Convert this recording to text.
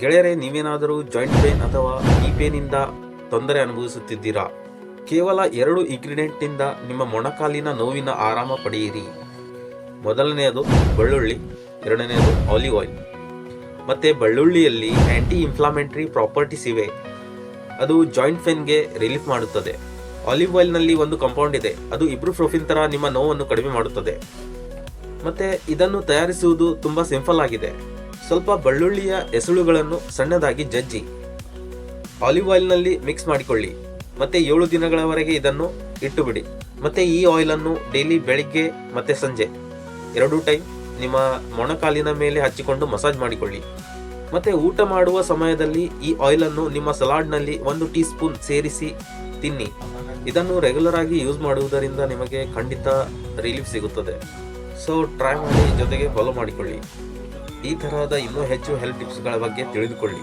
ಗೆಳೆಯರೆ, ನೀವೇನಾದರೂ joint pain ಅಥವಾ ಈ ಪೇನಿಂದ ತೊಂದರೆ ಅನುಭವಿಸುತ್ತಿದ್ದೀರಾ? ಕೇವಲ ಎರಡು ಇಂಗ್ರೀಡಿಯೆಂಟ್ನಿಂದ ನಿಮ್ಮ ಮೊಣಕಾಲಿನ ನೋವಿನ ಆರಾಮ ಪಡೆಯಿರಿ. ಮೊದಲನೆಯದು ಬೆಳ್ಳುಳ್ಳಿ, ಎರಡನೆಯದು ಆಲಿವ್ ಆಯಿಲ್ ಮತ್ತು ಬೆಳ್ಳುಳ್ಳಿಯಲ್ಲಿ ಆ್ಯಂಟಿ ಇನ್ಫ್ಲಾಮೆಂಟ್ರಿ ಪ್ರಾಪರ್ಟೀಸ್ ಇವೆ. ಅದು ಜಾಯಿಂಟ್ ಪೇನ್ಗೆ ರಿಲೀಫ್ ಮಾಡುತ್ತದೆ. ಆಲಿವ್ ಆಯಿಲ್ನಲ್ಲಿ ಒಂದು ಕಾಂಪೌಂಡ್ ಇದೆ. ಅದು ಇಬ್ರುಫ್ರೋಫಿನ್ ಥರ ನಿಮ್ಮ ನೋವನ್ನು ಕಡಿಮೆ ಮಾಡುತ್ತದೆ. ಮತ್ತು ಇದನ್ನು ತಯಾರಿಸುವುದು ತುಂಬ ಸಿಂಪಲ್ ಆಗಿದೆ. ಸ್ವಲ್ಪ ಬೆಳ್ಳುಳ್ಳಿಯ ಎಸಳುಗಳನ್ನು ಸಣ್ಣದಾಗಿ ಜಜ್ಜಿ. ಆಲಿವ್ ಆಯಿಲ್ನಲ್ಲಿ ಮಿಕ್ಸ್ ಮಾಡಿಕೊಳ್ಳಿ. ಮತ್ತೆ ಏಳು ದಿನಗಳವರೆಗೆ ಇದನ್ನು ಇಟ್ಟು ಬಿಡಿ ಮತ್ತೆ ಈ ಆಯಿಲ್ ಅನ್ನು ಡೈಲಿ ಬೆಳಿಗ್ಗೆ ಮತ್ತೆ ಸಂಜೆ. ಎರಡು ಟೈಮ್ ನಿಮ್ಮ ಮೊಣಕಾಲಿನ ಮೇಲೆ ಹಚ್ಚಿಕೊಂಡು ಮಸಾಜ್ ಮಾಡಿಕೊಳ್ಳಿ. ಮತ್ತೆ ಊಟ ಮಾಡುವ ಸಮಯದಲ್ಲಿ ಈ ಆಯಿಲ್ ಅನ್ನು ನಿಮ್ಮ ಸಲಾಡ್ನಲ್ಲಿ ಒಂದು ಟೀ ಸ್ಪೂನ್ ಸೇರಿಸಿ ತಿನ್ನಿ. ಇದನ್ನು ರೆಗ್ಯುಲರ್ ಆಗಿ ಯೂಸ್ ಮಾಡುವುದರಿಂದ ನಿಮಗೆ ಖಂಡಿತ ರಿಲೀಫ್ ಸಿಗುತ್ತದೆ. ಸೊ ಟ್ರೈ ಮಾಡಿ ಜೊತೆಗೆ ಫಾಲೋ ಮಾಡಿಕೊಳ್ಳಿ. ಈ ತರಹದ ಇನ್ನೂ ಹೆಚ್ಚು ಹೆಲ್ತ್ ಟಿಪ್ಸ್ಗಳ ಬಗ್ಗೆ ತಿಳಿದುಕೊಳ್ಳಿ.